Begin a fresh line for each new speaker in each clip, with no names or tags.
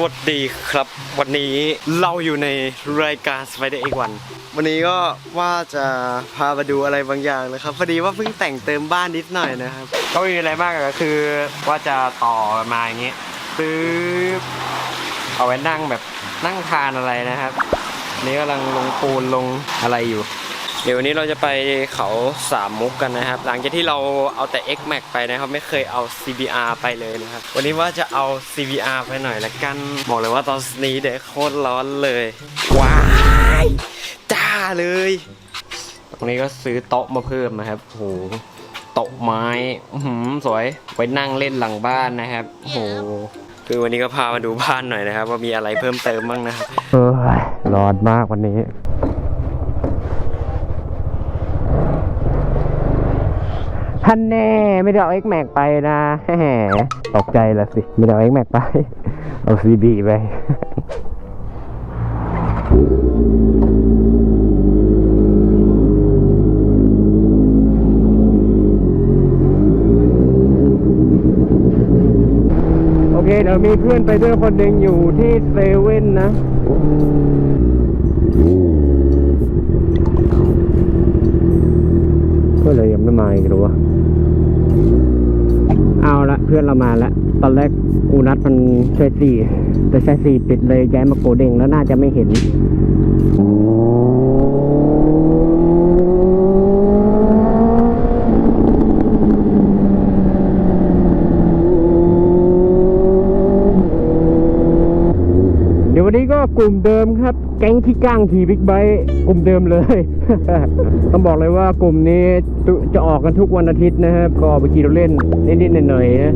วัสดีครับ วันนี้เราอยู่ในรายการ Spider X 1วันนี้ก็ว่าจะพามาดูอะไรบางอย่างนะครับพอดีว่าเพิ่งแต่งเติมบ้านนิดหน่อยนะครับ ก็มีอะไรมากก็คือว่าจะต่อมาอย่างเงี้ยซื้อเอาไว้นั่งแบบนั่งทานอะไรนะครับนนี่กำลังลงปูนลงอะไรอยู่ เดี๋ยววันนี้เราจะไปเขาสามมุกกันนะครับ หลังจากที่เราเอาแต่ X Max ไปนะครับ ไม่เคยเอา CBR ไปเลยนะครับ วันนี้ว่าจะเอา CBR ไปหน่อยละกัน บอกเลยว่าตอนนี้เด็กโคตรร้อนเลย ว้ายจ้าเลย ตรงนี้ก็ซื้อโต๊ะมาเพิ่มนะครับโหโต๊ะไม้อื้อหือสวยไว้นั่งเล่นหลังบ้านนะครับโหคือวันนี้ก็พามาดูบ้านหน่อยนะครับ ว่ามีอะไรเพิ่มเติมบ้างนะครับเฮ้ยร้อนมากวันนี้ ท่านแน่ไม่ได้เอา X Max ไปนะแหมตกใจละสิ ไม่ได้เอา X Max ไป เอา CB ไปโอเคเดี๋ยวมีเพื่อนไปด้วยคนหนึ่งอยู่ที่เซเว่นนะ ก็เลยยังไม่มาอีกหรอวะ เอาละเพื่อนเรามาละตอนแรกกูนัดมันใช่สี่แต่ใช้สี่ปิดเลยย้ายมาโกเด้งแล้วน่าจะไม่เห็น วันนี้ก็กลุ่มเดิมครับ แก๊งที่ก้างขี่บิ๊กไบค์กลุ่มเดิมเลย ต้องบอกเลยว่ากลุ่มนี้จะออกกันทุกวันอาทิตย์นะครับ ก็อไปขี่รถเล่นนิดๆหน่อยๆนะ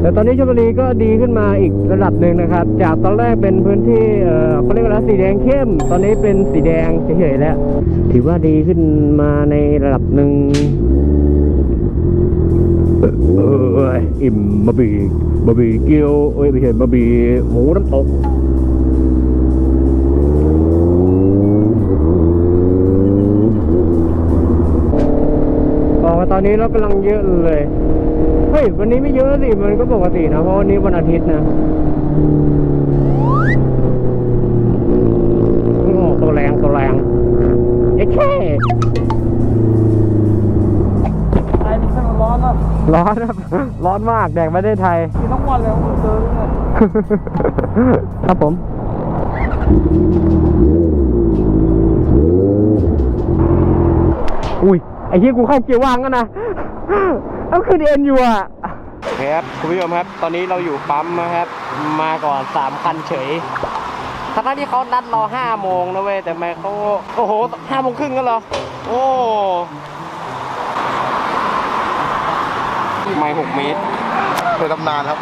แต่ตอนนี้ชลบุรีก็ดีขึ้นมาอีกระดับหนึ่งนะครับ จากตอนแรกเป็นพื้นที่เอ่อเขาเรียกว่าสีแดงเข้ม ตอนนี้เป็นสีแดงเฉยๆแล้ว ถือว่าดีขึ้นมาในระดับหนึ่ง เอออิ่มบะหมี่บะหมี่เกี๊ยวเอ้ยไม่ใช่บะหมี่หมูน้ำตกออกมาตอนนี้เรากำลังเยอะเลย เฮ้ย วันนี้ไม่เยอะสิ มันก็ปกตินะ เพราะวันนี้วันอาทิตย์นะ
ร้อนอะ
ร้อนครับ ร้อนมากแดกไม่ได้ไทย
กินทั้งวันเลยมึงเจอเนี่ย
ครับผม อุ้ย ไอ้ที่กูเข้าเกียร์ว่างกันนะเอาขึ้นเอ็นอยู่อะโอเคครับคุณผู้ชมครับ ตอนนี้เราอยู่ปั๊มนะครับ มาก่อนสามคันเฉยทั้งที่เขานัดเราห้าโมงนะเว้ยแต่ทำไมเขาโอ้โหห้าโมงครึ่งกันเหรอ โอ้ ไม่หกเมตร
เป็นตำนานครับ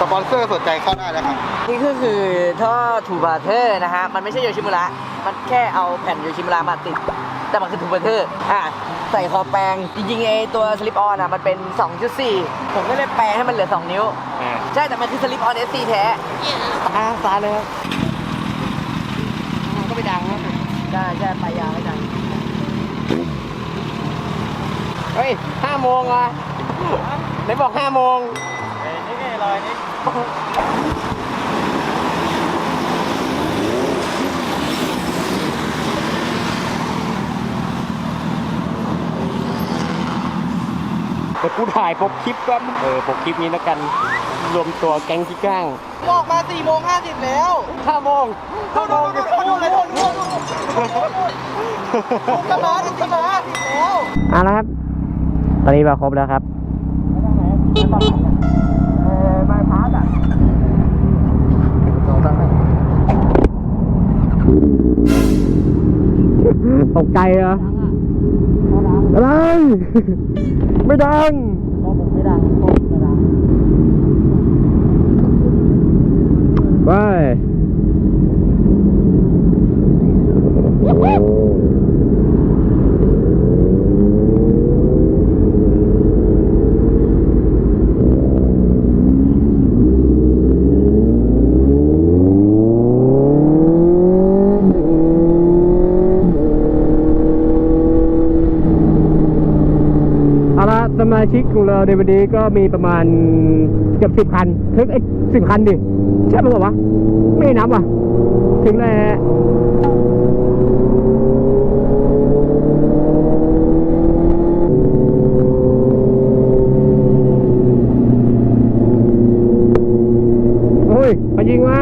สปอนเซอร์สนใจเข้าได้นะครับ
นี่ก็คือท่อทูบาเทอร์นะฮะ มันไม่ใช่โยชิมุระ มันแค่เอาแผ่นโยชิมุระมาติด แต่มันคือทูบาเทอร์อะใส่คอแปรงจริงๆไอตัวสลิปออนอะ มันเป็น 2.4 ผมก็เลยแปลงให้มันเหลือ 2 นิ้ว
อ่า
ใช่ แต่มันคือสลิปออน SC แท้
ตาซาเลยครับมันก็ไปดังครับ
ใช่ใช่ไปยาวไม่จัง
เฮ้ยห้า โมงอะไหนบอกห้าโมง
นี่ไงรอยนี่
แต่กูถ่ายปกคลิปก็เออปกคลิปนี้แล้วกันรวมตัวแก๊งที่ก้าง
บอกมา4โมง50แล้ว
ห้าโมง
โดนโดนโดนโดนเลยโดนโดนโดนกระบะกระบะแล้ว
เอาละครับ ตอนนี้มาครบแล้วครับ
บายพาสอะ
ตกใจเหรออะไร ไม่ดัง
พอผมไม่ดังผมไม่ดัง
ไปเอาละสมา ชิกของเราในวันนี้ก็มีประมาณ
เกือบสิบคันถึงไอ้สิบคันดิใช่ไหมวะไม่ได้นับว่ะ ถึงแล้ว โอ้ยมายิงมา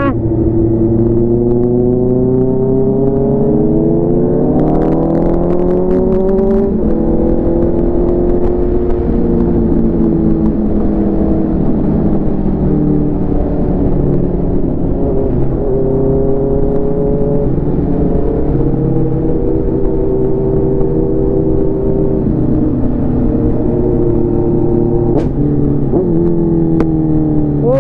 โอ้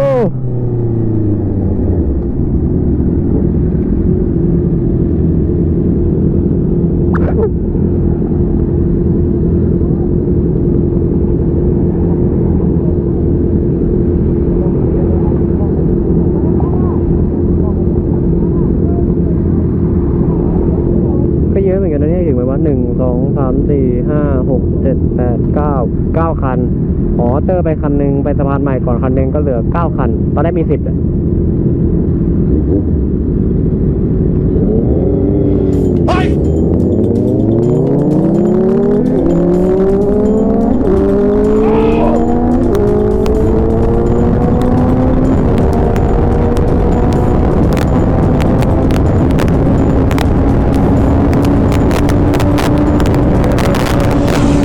ก็เยอะเหมือนกันนะเนี่ยถึงไหมว่าหนึ่งสองสามสี่ห้าหกเจ็ ดเก้าเก้าคัน อ๋อเตอร์ไปคันหนึ่งไปสะพานใหม่ก่อนคันนึงก็เหลือเก้าคัน ตอนแรกมีสิบเลย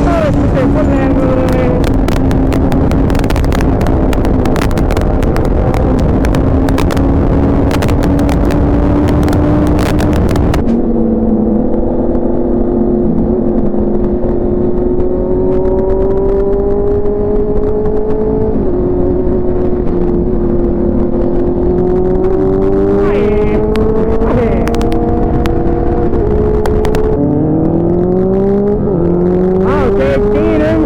เออเสียงโคตรแรงเลย อ้าวเจ็บทีหนึง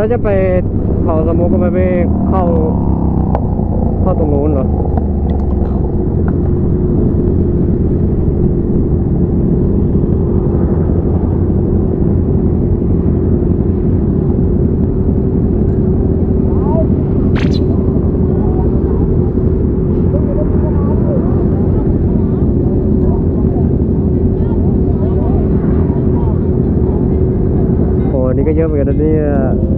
อ่าจะไปเขาสมุกก็ไปไม่เข้า เข้าตรงนู้นเหรอโอ้นี่ก็เยอะเหมือนกันนะเนี่ย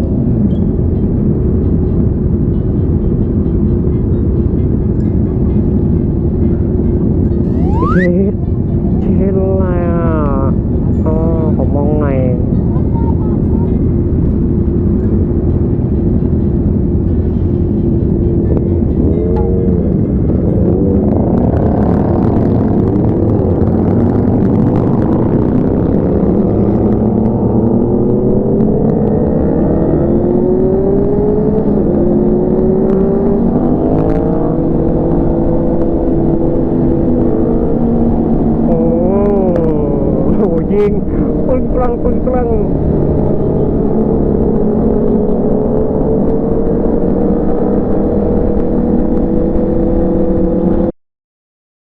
ปึ้งปลังปึ้งปลัง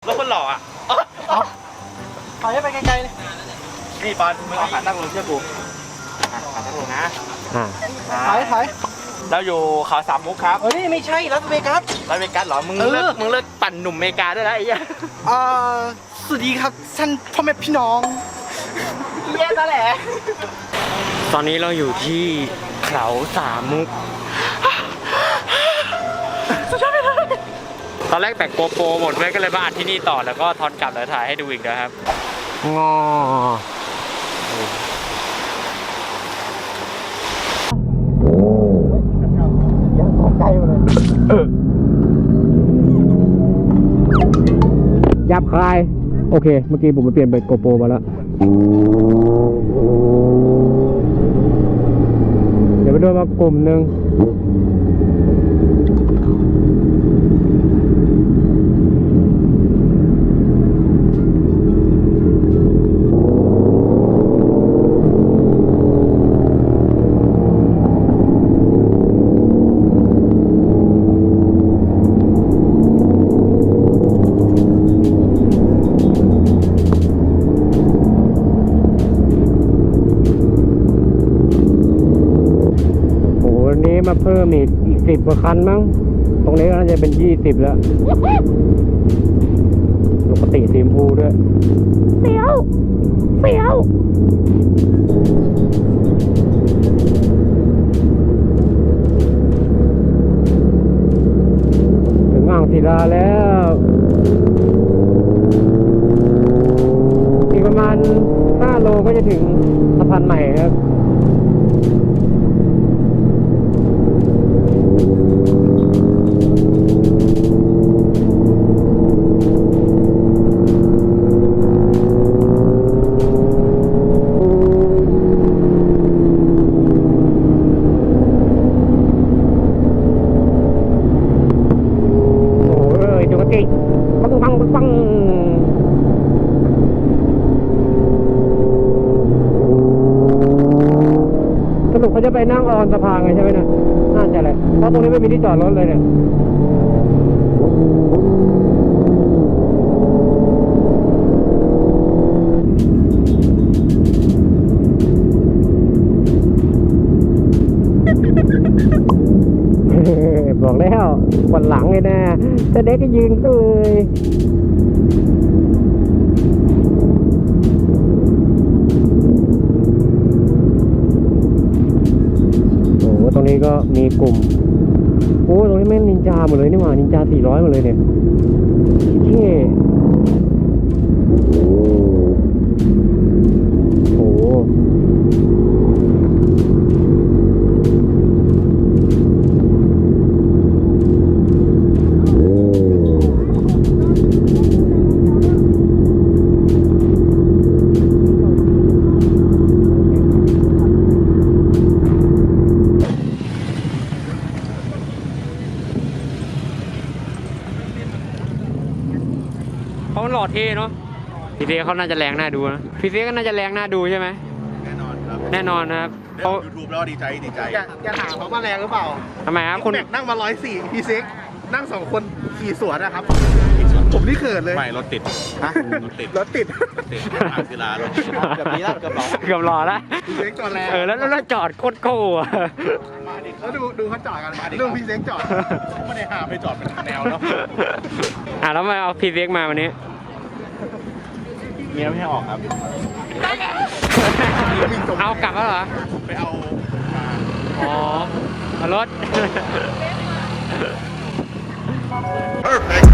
รถคนหล่ออะ
ถอยให้ไปไกลๆเลย
นี่ปอนมึงเอาขาตั้งลงเชื่อกูอะขาตั้งลงนะ
อ่า
ถอยถอย
เราอยู่เขาสามมุกครับ
เอ้ยไม่ใช่ลาสเวกัส
ลาสเวกัสเหรอ มึง
เออ
เลิกมึงเลิกปั่นหนุ่มอเมริกาได้แล้วไอ้เหี้ย
เอ่อสวัสดีครับท่านพ่อแม่พี่น้อง
เย้ซะแหละ ตอนนี้เราอยู่ที่เขาสามมุกสุดยอดไปเลยตอนแรกแต่โกโปรหมดไว้ก็เลยมาอัดที่นี่ต่อแล้วก็ทอนกลับแล้วถ่ายให้ดูอีกนะครับ
งอ
ยังตกใจหมดเลย
ยับคาย โอเค เมื่อกี้ผมไปเปลี่ยนเป็นโกโปรมาแล้ว เดี๋ยวไปดูมากลุ่มหนึ่ง มาเพิ่มอีกอีกสิบกว่าคันมั้ง ตรงนี้ก็น่าจะเป็นยี่สิบแล้วปกติสีชมพูด้วยเฟี้ยวเฟี้ยวถึงอ่างศิลาแล้วอีกประมาณ5โลก็จะถึงสะพานใหม่ครับ รุปเขาจะไปนั่งออนสะพานกันใช่ไหมเนี่ยน่าจะแหละเพราะตรงนี้ไม่มีที่จอดรถเลยเนี่ยบอกแล้ววันหลังเลยนะจะเด็กก็ยืนเลย กลุ่ม โอ้ตรงนี้แม่งนินจาหมดเลยนี่หว่านินจาสี่ร้อยหมดเลยเนี่ยเท่ เต้เขาน่าจะแรงน่าดูนะพี่เต้ก็น่าจะแรงน่าดูใช่ไหม
แน่นอนครับ
แน่นอนนะครับ
เล่
เขา
นยูทูบแล้วดีใจดีใจ
อย่าอย่าถามเขาว่าแรงหรือเปล่า
ทำไมครับคุณ
แม็กนั่งมาร้อยสี่พี่เซ็กนั่งสองคนขี่สวนนะครับ ผมนี่เขินเลย
ไม่รถติด
ฮะ
รถติด
รถติด
ติดอ่างศิลารถติด
เกือบนี้แล้วเกือบหลอก
เกือบหล่อแล้ว
พี่เซ็กจอดแรง
เออแล้วแล้วจอดโคตรโก้อะ
แล้วดูดูเขาจอดกันเรื่องพี่เซ็กจอด
ไม่ได้หาไปจอดเป็นแนวเนาะ
อะแล้วมาเอาพี่เซ็กมาวันนี้
เมียไม่ให้ออกครับ
เอากลับแล้วเหรอ
ไปเอา
อ๋อเอารถ
Perfect